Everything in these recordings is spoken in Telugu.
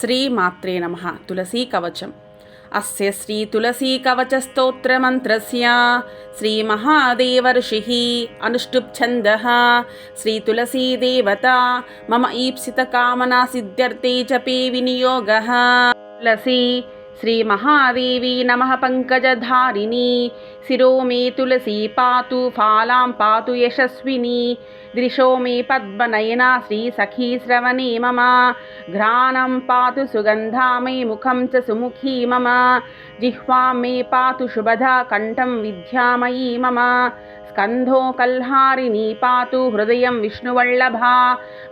శ్రీమాత్రే నమ. తులసీ కవచం. అస్య శ్రీ తులసీ కవచ స్తోత్ర మంత్రస్య. శ్రీ మహాదేవర్షి అనుష్ఠుప్ ఛంద. శ్రీ తులసీ దేవత మమ ఈప్సిత కామనా సిద్ధ్యర్థే చపే వినియోగ. తులసీ श्रीमहादेवी नमः पङ्कजधारिणी शिरो मे तुलसी पातु फालां पातु यशस्विनी दृशो मे पद्मनयना श्रीसखी श्रवणे मम घ्राणं पातु सुगन्धा मे मुखं च सुमुखी मम जिह्वां मे पातु शुभदा कण्ठं विद्यामयी मम स्कन्धो कल्हारिणी पातु हृदयं विष्णुवल्लभा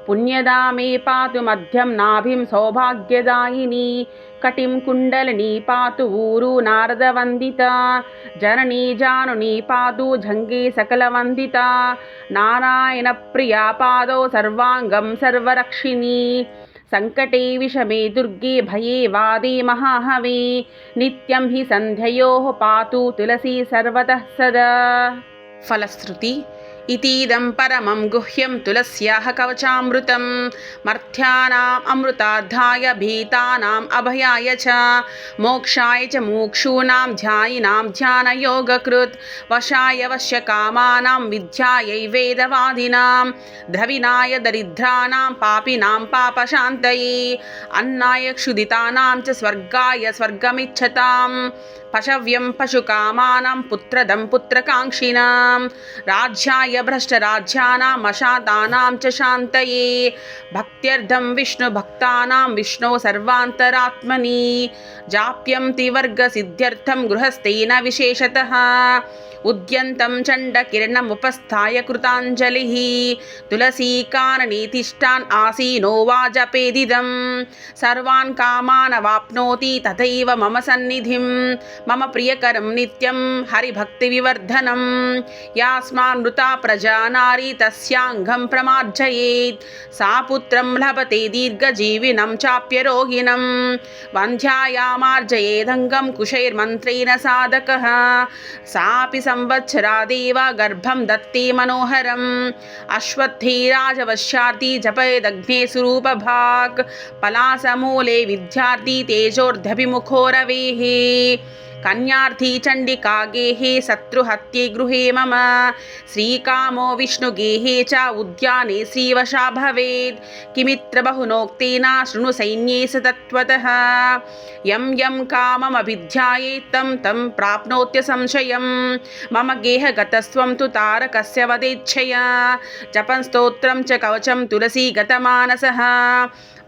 పుణ్యదా మే పాతు మధ్యం నాభిం సౌభాగ్యదాయిని. కటిం కుండలినీ పాతు ఊరు నారదవందిత. జననీ జానునీ పాదు జంగీ సకలవందిత. నారాయణ ప్రియా పాదో సర్వాంగం సర్వరక్షిణీ. సంకటే విషమే దుర్గే భయే వాదే మహాహవే. నిత్యం హి సంధ్యయో పాతు తులసి సర్వతః సదా. ఫలశ్రుతి इतीदं परमं गुह्यं तुलस्याः कवचामृतं। मर्थ्यानाम् अमृतार्थाय भीतानाम् अभयाय च। मोक्षाय च मुक्षूणां ध्यायिनां ध्यानयोगकृत्। वशाय वश्यकामानां विद्यायै वेदवादिनां द्रविणाय दरिद्राणां पापिनां पापशान्तये अन्नाय क्षुदितानां च स्वर्गाय स्वर्गमिच्छतां पशव्यं पशुकामानां पुत्रदं पुत्रकाङ्क्षिणां राज्याय भ्रष्टराज्यानां अशान्तानां च शान्तये। भक्त्यर्थं विष्णुभक्तानां विष्णो सर्वान्तरात्मनि। जाप्यं त्रिवर्गसिद्ध्यर्थं गृहस्थेन विशेषतः। ఉద్యంతం చండకిరణముపస్థాయ కృతాంజలి. తులసీకాననీతిష్టాన్ ఆసీనో వాజపేదిదం. సర్వాన్ కామానవాప్నోతి తథైవ మమ సన్నిధిం. మమ ప్రియకరం నిత్యం హరిభక్తి వివర్ధనం యాస్మానృతా ప్రజా నారీ తస్యాంగం ప్రమార్జయేత్. సా పుత్రం లభతే దీర్ఘజీవినం చాప్యరోగిణం వంధ్యాయామార్జయేదంగం కుశైర్మంత్రైన సాధక. సాపి संवत्सरादेव गर्भं दत्ते मनोहरम्। अश्वत्थीराजवश्यार्थी जपयदग्ने सुरूपभाक् पलासमूले विद्यार्थी तेजोर्ध्यभिमुखो रवेः कन्यार्थी चण्डिका गेहे, शत्रुहत्ये गृहे मम। श्रीकामो विष्णुगेहे च उद्याने श्रीवशा भवेत्। किमित्र बहुनोक्तेन शृणु सैन्ये स तत्त्वतः। यं यं काममभिध्यायेत् तं तं प्राप्नोत्य संशयं। मम गेहगतस्त्वं तु तारकस्य वदेच्छया। जपं स्तोत्रं च कवचं तुलसीगतमानसः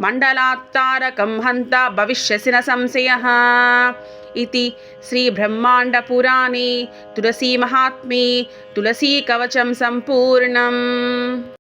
मण्डलात्तारकं हन्ता भविष्यसि न संशयः। इति श्रीब्रह्माण्डपुराणे तुलसीमहात्म्ये तुलसीकवचं सम्पूर्णम्।